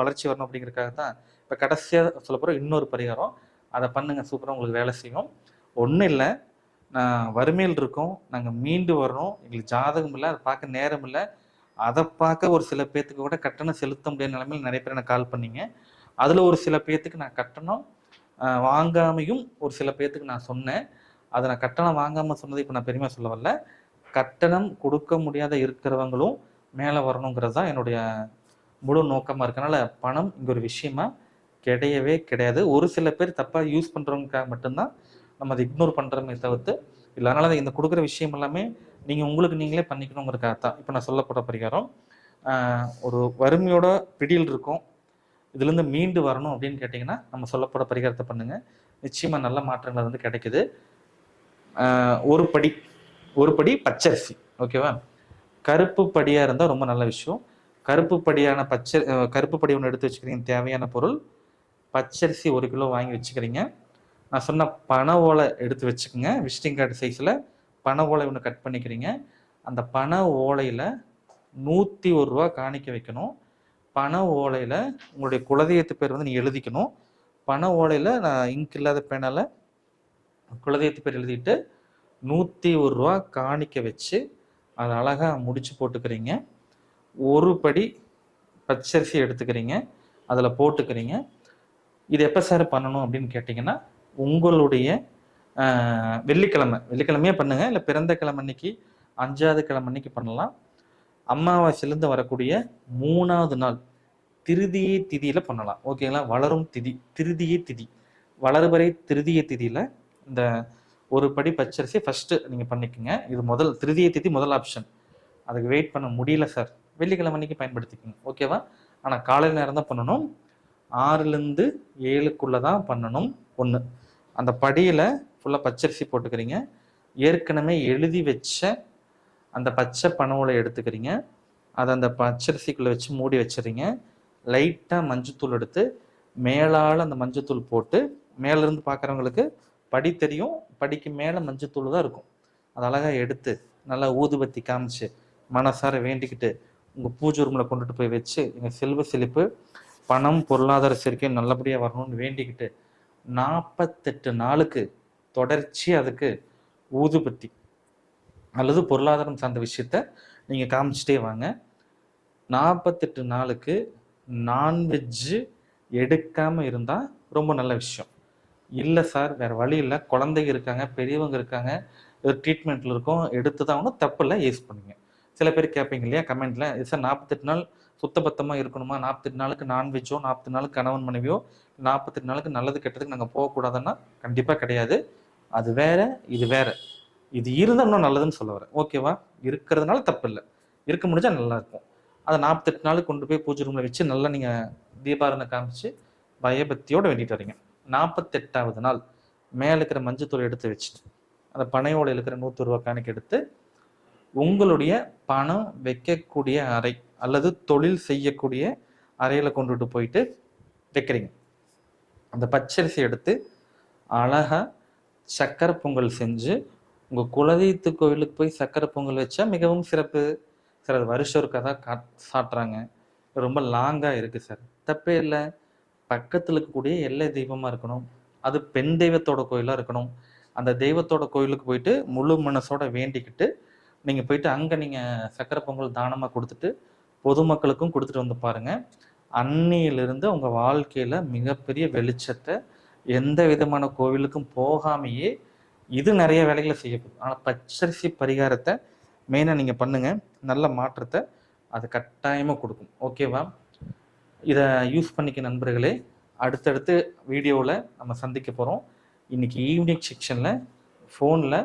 வளர்ச்சி வரணும் அப்படிங்கிறதுக்காக தான் இப்போ கடைசியாக சொல்ல போகிற இன்னொரு பரிகாரம். அதை பண்ணுங்க சூப்பராக உங்களுக்கு வேலை செய்யும். ஒன்றும் இல்லை நான் வறுமையில் இருக்கோம் நாங்கள் மீண்டு வரணும் எங்களுக்கு ஜாதகம் இல்லை அதை பார்க்க நேரம் இல்லை. அதை பார்க்க ஒரு சில பேர்த்துக்கு கூட கட்டணம் செலுத்த முடியாத நிலைமையில் நிறைய பேர் எனக்கு கால் பண்ணீங்க. அதில் ஒரு சில பேர்த்துக்கு நான் கட்டணம் வாங்காமையும் ஒரு சில பேர்த்துக்கு நான் சொன்னேன். அதை நான் கட்டணம் வாங்காமல் சொன்னது இப்போ நான் பெருமையாக சொல்ல வரல. கட்டணம் கொடுக்க முடியாத இருக்கிறவங்களும் மேலே வரணுங்கிறது தான் என்னுடைய முழு நோக்கமாக இருக்கனால பணம் இங்கே ஒரு விஷயமா கிடையவே கிடையாது. ஒரு சில பேர் தப்பாக யூஸ் பண்ணுறவங்களுக்காக மட்டும்தான் நம்ம அதை இக்னோர் பண்ணுறோமே தவிர்த்து இல்லை அதனால இந்த கொடுக்குற விஷயம் எல்லாமே நீங்கள் உங்களுக்கு நீங்களே பண்ணிக்கணுங்கிறக்காக தான். இப்போ நான் சொல்லப்பட்ட பரிகாரம் ஒரு வறுமையோட பிடியில் இருக்கும் இதுலேருந்து மீண்டு வரணும் அப்படின்னு கேட்டிங்கன்னா நம்ம சொல்லப்பட பரிகாரத்தை பண்ணுங்கள் நிச்சயமாக நல்ல மாற்றங்கள் வந்து கிடைக்குது. ஒரு படி ஒரு படி பச்சரிசி ஓகேவா கருப்பு படியாக இருந்தால் ரொம்ப நல்ல விஷயம். கருப்பு படியான பச்சை கருப்பு படி ஒன்று எடுத்து வச்சுக்கிறீங்க. தேவையான பொருள். பச்சரிசி ஒரு கிலோ வாங்கி வச்சுக்கிறீங்க. நான் சொன்ன பனை ஓலை எடுத்து வச்சுக்கோங்க. விசிட்டிங் கார்டு சைஸில் பனை ஓலை ஒன்று கட் பண்ணிக்கிறீங்க. அந்த பனை ஓலையில் நூற்றி ஒரு ரூபா காணிக்க வைக்கணும். பனை ஓலையில் உங்களுடைய குலதெய்வத்து பேர் வந்து நீ எழுதிக்கணும். பனை ஓலையில் நான் இங்க் இல்லாத பேனால குலதெய்வத்து பேர் எழுதிட்டு நூற்றி ஒரு ரூபா காணிக்க வச்சு அதை அழகாக முடிச்சு போட்டுக்கிறீங்க. ஒரு படி பச்சரிசி எடுத்துக்கிறீங்க. அதில் போட்டுக்கிறீங்க. இது எப்போ சார் பண்ணணும் அப்படின்னு கேட்டிங்கன்னா உங்களுடைய வெள்ளிக்கிழமை. வெள்ளிக்கிழமையே பண்ணுங்கள் இல்லை பிறந்த கிழமை அன்னைக்கு அஞ்சாவது கிழமை அன்னைக்கு பண்ணலாம். அமாவாசையிலேருந்து வரக்கூடிய மூணாவது நாள் திருதியை திதியில் பண்ணலாம். ஓகேங்களா வளரும் திதி. திருதியை திதி. வளர்வரை திருதிய திதியில் இந்த ஒரு படி பச்சரிசி ஃபஸ்ட்டு நீங்கள் பண்ணிக்கோங்க. இது முதல் திருதிய திதி முதல் ஆப்ஷன் அதுக்கு வெயிட் பண்ண முடியல சார் வெள்ளிக்கிழமை அன்றைக்கி பயன்படுத்திக்கோங்க ஓகேவா? ஆனால் காலை நேரம் தான் பண்ணணும். ஆறுலேருந்து ஏழுக்குள்ளே தான் பண்ணணும் ஒன்று அந்த படியில் ஃபுல்லாக பச்சரிசி போட்டுக்கிறீங்க. ஏற்கனவே எழுதி வச்ச அந்த பச்சை பனவுளை எடுத்துக்கிறீங்க. அதை அந்த பச்சரிசிக்குள்ளே வச்சு மூடி வச்சுறீங்க லைட்டாக மஞ்சத்தூள் எடுத்து மேலால் அந்த மஞ்சத்தூள் போட்டு மேலேருந்து பார்க்குறவங்களுக்கு படி தெரியும். படிக்கு மேலே மஞ்சத்தூள் தான் இருக்கும். அதை அழகாக எடுத்து நல்லா ஊதுபத்தி காமிச்சு மனசார வேண்டிக்கிட்டு உங்கள் பூஜை ரூமில் கொண்டுட்டு போய் வச்சு எங்கள் செல்வ செழிப்பு பணம் பொருளாதார சேர்க்கை நல்லபடியாக வரணும்னு வேண்டிக்கிட்டு நாற்பத்தெட்டு நாளுக்கு தொடர்ச்சி அதுக்கு ஊதுபத்தி அல்லது பொருளாதாரம் சார்ந்த விஷயத்த நீங்கள் காமிச்சிட்டே வாங்க. நாற்பத்தெட்டு நாளுக்கு நான்வெஜ்ஜு எடுக்காமல் இருந்தால் ரொம்ப நல்ல விஷயம். இல்லை சார் வேறு வழி இல்லை. குழந்தைங்க இருக்காங்க பெரியவங்க இருக்காங்க ட்ரீட்மெண்ட்டில் இருக்கோம் எடுத்து தான் ஒன்றும் தப்பு யூஸ் பண்ணுங்கள் சில பேர் கேட்பீங்க இல்லையா கமெண்ட்ல சார் நாற்பத்தெட்டு நாள் சுத்தபத்தமாக இருக்கணுமா? நாற்பத்தெட்டு நாளுக்கு நான்வெஜ்ஜோ நாற்பத்தெட்டு நாளுக்கு கணவன் மனைவியோ? நாற்பத்தெட்டு நாளுக்கு நல்லது கெட்டதுக்கு நாங்கள் போகக்கூடாதுன்னா கண்டிப்பாக கிடையாது. அது வேற இது வேற. இது இருந்தால் இன்னும் நல்லதுன்னு சொல்ல வரேன் ஓகேவா இருக்கிறதுனால தப்பு இல்லை. இருக்க முடிஞ்சா நல்லா இருக்கும். அதை நாற்பத்தெட்டு நாளுக்கு கொண்டு போய் பூஜை ரூமில் வச்சு நல்லா நீங்கள் தீபாரணை காமிச்சு பயபக்தியோடு வேண்டிட்டு வரீங்க. நாற்பத்தெட்டாவது நாள் மேலே இருக்கிற மஞ்சத்தூள் எடுத்து வச்சுட்டு அந்த ஓலையில் இருக்கிற நூற்றி ரூபா கணக்கு எடுத்து உங்களுடைய பணம் வைக்கக்கூடிய அறை அல்லது தொழில் செய்யக்கூடிய அறையில் கொண்டுட்டு போயிட்டு வைக்கிறீங்க. அந்த பச்சரிசி எடுத்து அழகாக சக்கரை பொங்கல் செஞ்சு உங்கள் குலதெய்வத்து கோவிலுக்கு போய் சக்கரை பொங்கல் வச்சா மிகவும் சிறப்பு. சார் அது வருஷம் ஒருக்கா தான் கா சாட்டுறாங்க. ரொம்ப லாங்காக இருக்குது சார். தப்பே இல்லை. பக்கத்தில் இருக்கக்கூடிய எல்லை தெய்வமாக இருக்கணும். அது பெண் தெய்வத்தோட கோயிலாக இருக்கணும். அந்த தெய்வத்தோட கோயிலுக்கு போயிட்டு முழு மனசோட வேண்டிக்கிட்டு நீங்கள் போயிட்டு அங்கே நீங்கள் சக்கரை பொங்கல் தானமாக கொடுத்துட்டு பொதுமக்களுக்கும் கொடுத்துட்டு வந்து பாருங்கள் அன்னையிலிருந்து உங்கள் வாழ்க்கையில் மிகப்பெரிய வெளிச்சத்தை எந்த விதமான கோவிலுக்கும் போகாமையே இது நிறைய வேலைகளை செய்யப்படும் ஆனால் பச்சரிசி பரிகாரத்தை மெயினாக நீங்கள் பண்ணுங்கள் நல்ல மாற்றத்தை அது கட்டாயமாக கொடுக்கும். ஓகேவா இதை யூஸ் பண்ணிக்க நண்பர்களே அடுத்தடுத்து வீடியோவில் நம்ம சந்திக்க போகிறோம் இன்னைக்கு ஈவினிங் செக்ஷனில் ஃபோனில்